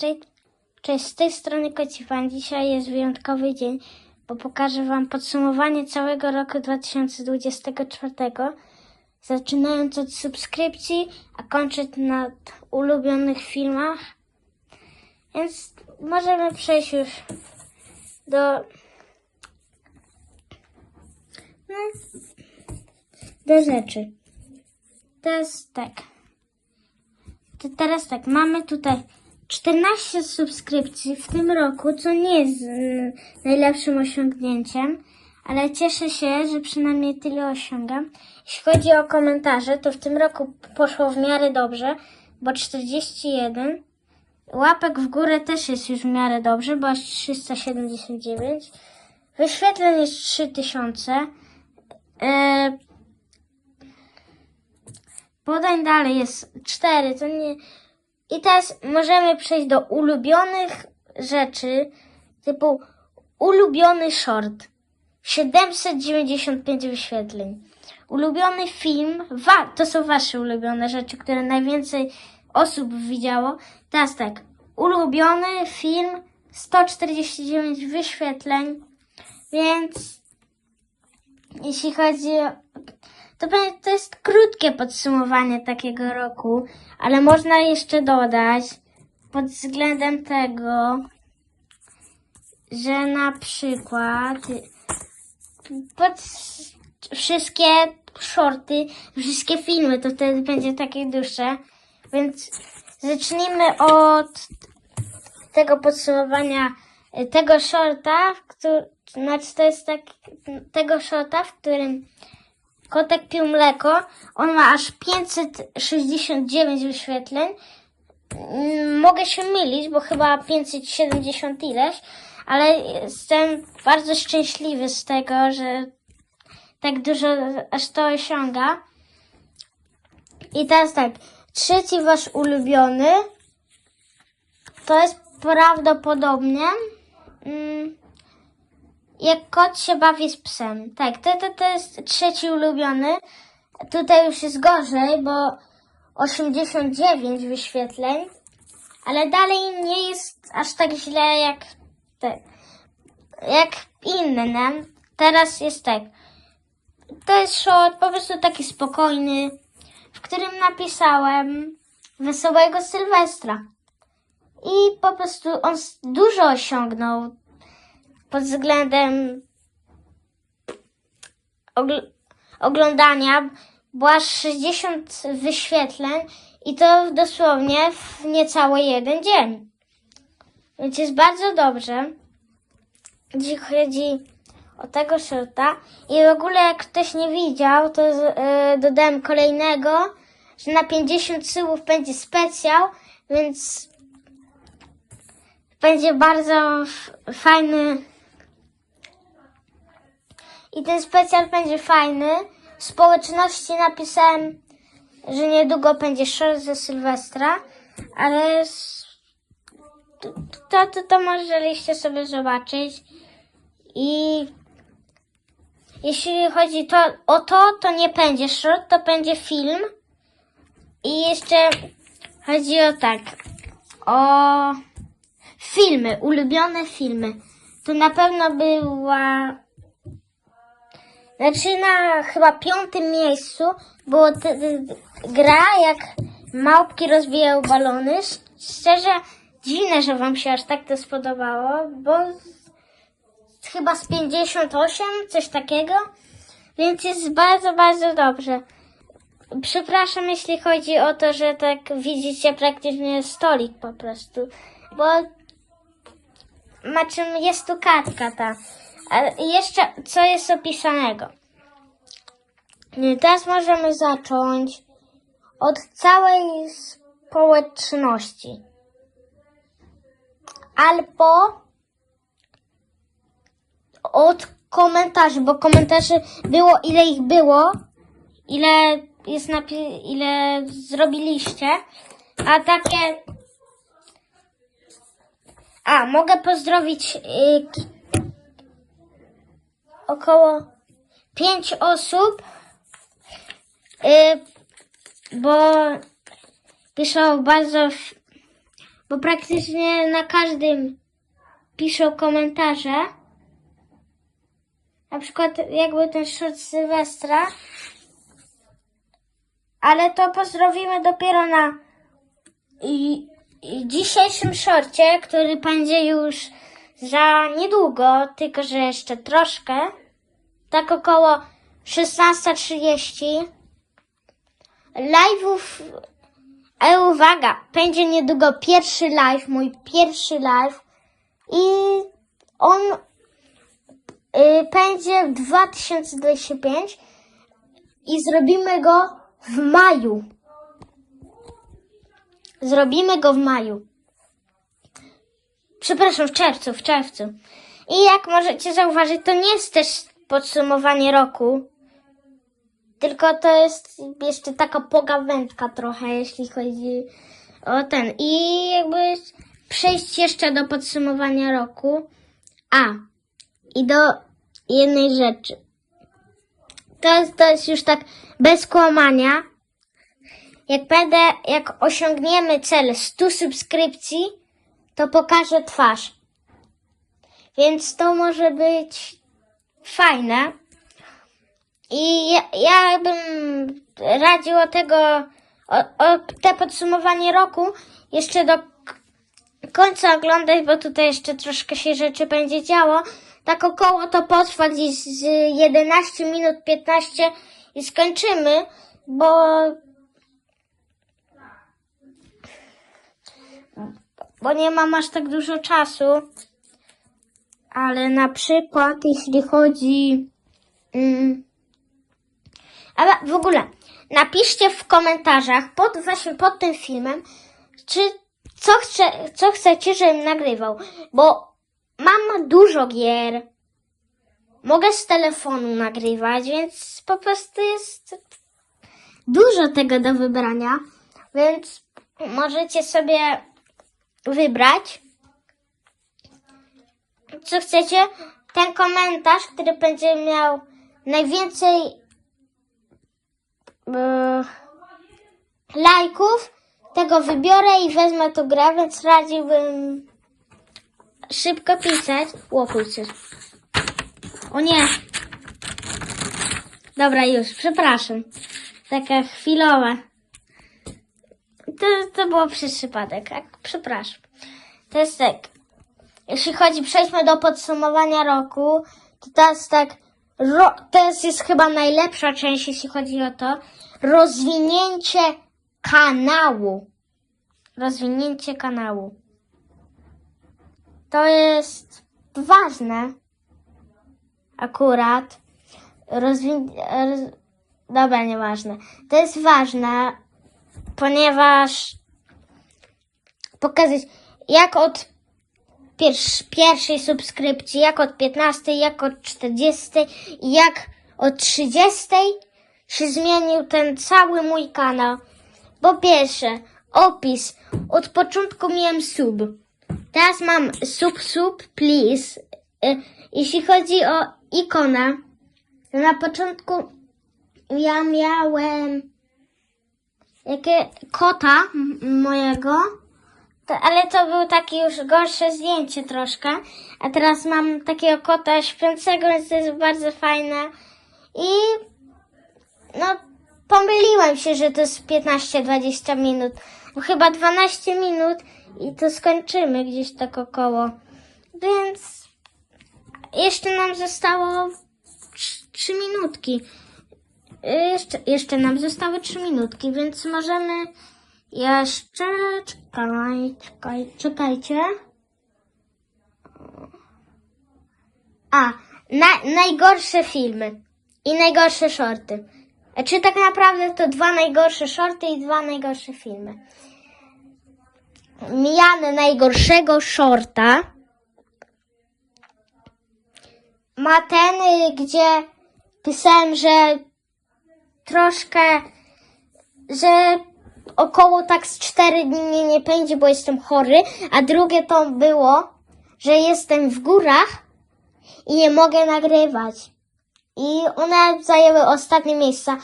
Cześć, cześć, z tej strony Kocifan. Dzisiaj jest wyjątkowy dzień, bo pokażę Wam podsumowanie całego roku 2024. Zaczynając od subskrypcji, a kończyć na ulubionych filmach. Więc możemy przejść już do... No, do rzeczy. Teraz tak. To teraz tak, mamy tutaj 14 subskrypcji w tym roku, co nie jest mm, najlepszym osiągnięciem, ale cieszę się, że przynajmniej tyle osiągam. Jeśli chodzi o komentarze, to w tym roku poszło w miarę dobrze, bo 41. Łapek w górę też jest już w miarę dobrze, bo aż 379. Wyświetleń jest 3000. Yy, Podań dalej jest cztery, to nie. I teraz możemy przejść do ulubionych rzeczy, typu ulubiony short. 795 wyświetleń. Ulubiony film, wa, to są wasze ulubione rzeczy, które najwięcej osób widziało. Teraz tak, ulubiony film, 149 wyświetleń, więc jeśli chodzi o to, to jest krótkie podsumowanie takiego roku, ale można jeszcze dodać pod względem tego, że na przykład pod wszystkie shorty, wszystkie filmy, to wtedy będzie takie dłuższe, więc zacznijmy od tego podsumowania y, tego shorta, który, znaczy to jest tak, tego shorta, w którym Kotek pił mleko. On ma aż 569 wyświetleń. Mm, Mogę się mylić, bo chyba 570 ileś, ale jestem bardzo szczęśliwy z tego, że tak dużo aż to osiąga. I teraz tak, trzeci wasz ulubiony to jest prawdopodobnie mm, jak kot się bawi z psem. Tak, to, to, to jest trzeci ulubiony. Tutaj już jest gorzej, bo 89 wyświetleń, ale dalej nie jest aż tak źle jak te, jak inne. Teraz jest tak. To jest short po prostu taki spokojny, w którym napisałem Wesołego Sylwestra. I po prostu on dużo osiągnął pod względem ogl- oglądania, było aż 60 wyświetleń i to dosłownie w niecały jeden dzień. Więc jest bardzo dobrze, jeśli chodzi o tego shorta. I w ogóle jak ktoś nie widział, to e, dodałem kolejnego, że na 50 syłów będzie specjal, więc będzie bardzo fajny i ten specjal będzie fajny. W społeczności napisałem, że niedługo będzie short ze Sylwestra, ale s- to, to, to możecie sobie zobaczyć. I jeśli chodzi to, o to, to nie będzie short, to będzie film. I jeszcze chodzi o tak, o filmy, ulubione filmy. To na pewno była znaczy na chyba piątym miejscu t- gra, jak małpki rozwijały balony. Sz- Szczerze, dziwne, że wam się aż tak to spodobało, bo z- chyba z 58, coś takiego. Więc jest bardzo, bardzo dobrze. Przepraszam, jeśli chodzi o to, że tak widzicie praktycznie stolik po prostu, bo ma czym jest tu kartka ta. Ale jeszcze co jest opisanego. Teraz możemy zacząć od całej społeczności. Albo od komentarzy, bo komentarzy było ile ich było, ile jest napi- ile zrobiliście, a takie a, mogę pozdrowić y, ki- około pięć osób, bo piszą bardzo bo praktycznie na każdym piszą komentarze. Na przykład jakby ten short Sylwestra. Ale to pozdrowimy dopiero na i, i dzisiejszym shorcie, który będzie już za niedługo, tylko że jeszcze troszkę. Tak około 16.30. Live'ów, ale uwaga, będzie niedługo pierwszy live, mój pierwszy live i on y, będzie w 2025 i zrobimy go w maju. Zrobimy go w maju. Przepraszam, w czerwcu, w czerwcu. I jak możecie zauważyć, to nie jest też podsumowanie roku, tylko to jest jeszcze taka pogawędka trochę, jeśli chodzi o ten. I jakby przejść jeszcze do podsumowania roku. A, i do jednej rzeczy. To jest, to jest już tak bez kłamania. Jak będę, jak osiągniemy cel 100 subskrypcji, to pokażę twarz. Więc to może być fajne. I ja, ja bym radził o tego, o, o te podsumowanie roku jeszcze do końca oglądać, bo tutaj jeszcze troszkę się rzeczy będzie działo. Tak około to potrwa gdzieś z 11 minut 15 i skończymy, bo bo nie mam aż tak dużo czasu. Ale na przykład jeśli chodzi mm, ale w ogóle napiszcie w komentarzach pod właśnie pod tym filmem, czy co, chce, co chcecie, żebym nagrywał. Bo mam dużo gier. Mogę z telefonu nagrywać, więc po prostu jest dużo tego do wybrania. Więc możecie sobie wybrać, co chcecie. Ten komentarz, który będzie miał najwięcej lajków, tego wybiorę i wezmę tą grę, więc radziłbym szybko pisać. Łopujcie. O nie. Dobra, już, przepraszam. Taka chwilowa. To, to było przez przypadek, tak? Przepraszam. To jest tak. Jeśli chodzi, przejdźmy do podsumowania roku, to teraz tak, ro, jest, jest chyba najlepsza część, jeśli chodzi o to, rozwinięcie kanału. Rozwinięcie kanału. To jest ważne. Akurat. Rozwin... Roz... Dobra, nieważne. To jest ważne, ponieważ pokazać, jak od pierwszej subskrypcji, jak od 15, jak od 40 i jak od 30 się zmienił ten cały mój kanał. Po pierwsze, opis. Od początku miałem sub. Teraz mam sub, sub, please. Y, Jeśli chodzi o ikonę, to na początku ja miałem jakie kota mojego, to, ale to był takie już gorsze zdjęcie troszkę, a teraz mam takiego kota śpiącego, więc to jest bardzo fajne. I no pomyliłem się, że to jest 15-20 minut, bo chyba 12 minut i to skończymy gdzieś tak około, więc jeszcze nam zostało 3 minutki. Jeszcze, jeszcze nam zostały 3 minutki, więc możemy jeszcze. Czekaj, czekaj, czekajcie. A, na, najgorsze filmy i najgorsze shorty. Czy tak naprawdę to dwa najgorsze shorty i dwa najgorsze filmy. Miany najgorszego shorta ma ten, y, gdzie pisałem, że troszkę, że około tak z 4 dni mnie nie pędzi, bo jestem chory, a drugie to było, że jestem w górach i nie mogę nagrywać. I one zajęły ostatnie miejsca.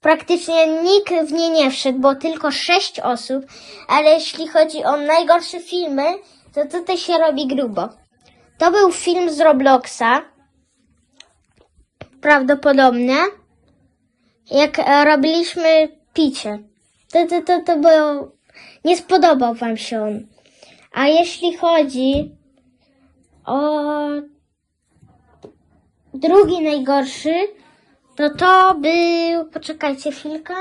praktycznie nikt w nie nie wszedł, bo tylko sześć osób, ale jeśli chodzi o najgorsze filmy, to tutaj się robi grubo. To był film z Robloxa, prawdopodobnie, jak e, robiliśmy picie. To, to, to, to było, nie spodobał wam się on. A jeśli chodzi o drugi najgorszy, to to był, poczekajcie chwilkę.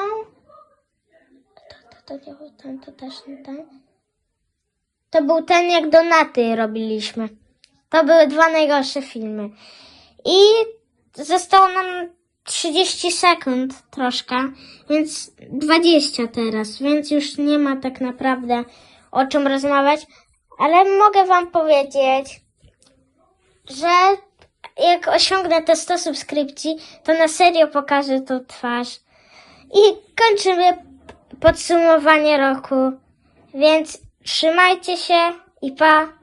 To, to, to, to, ten, to też nie ten. To był ten, jak donaty robiliśmy. To były dwa najgorsze filmy. I zostało nam 30 sekund troszkę, więc 20 teraz, więc już nie ma tak naprawdę o czym rozmawiać, ale mogę wam powiedzieć, że jak osiągnę te 100 subskrypcji, to na serio pokażę tą twarz. I kończymy podsumowanie roku. Więc trzymajcie się i pa!